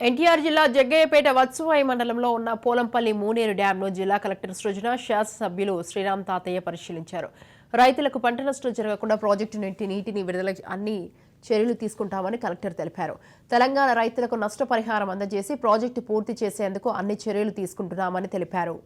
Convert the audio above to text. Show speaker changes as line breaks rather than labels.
ఎన్టీఆర్ జిల్లా జగ్గయ్యపేట వత్సవాయి మండలంలో ఉన్న పోలంపల్లి మూనేరు డ్యాంను జిల్లా కలెక్టర్ సృజన శాసనసభ్యులు శ్రీరామ్ తాతయ్య పరిశీలించారు. రైతులకు పంట నష్టం జరగకుండా ప్రాజెక్టు నుండి నీటిని విడుదల అన్ని చర్యలు తీసుకుంటామని కలెక్టర్ తెలిపారు. తెలంగాణ రైతులకు నష్టపరిహారం అందజేసి ప్రాజెక్టు పూర్తి చేసేందుకు అన్ని చర్యలు తీసుకుంటున్నామని తెలిపారు.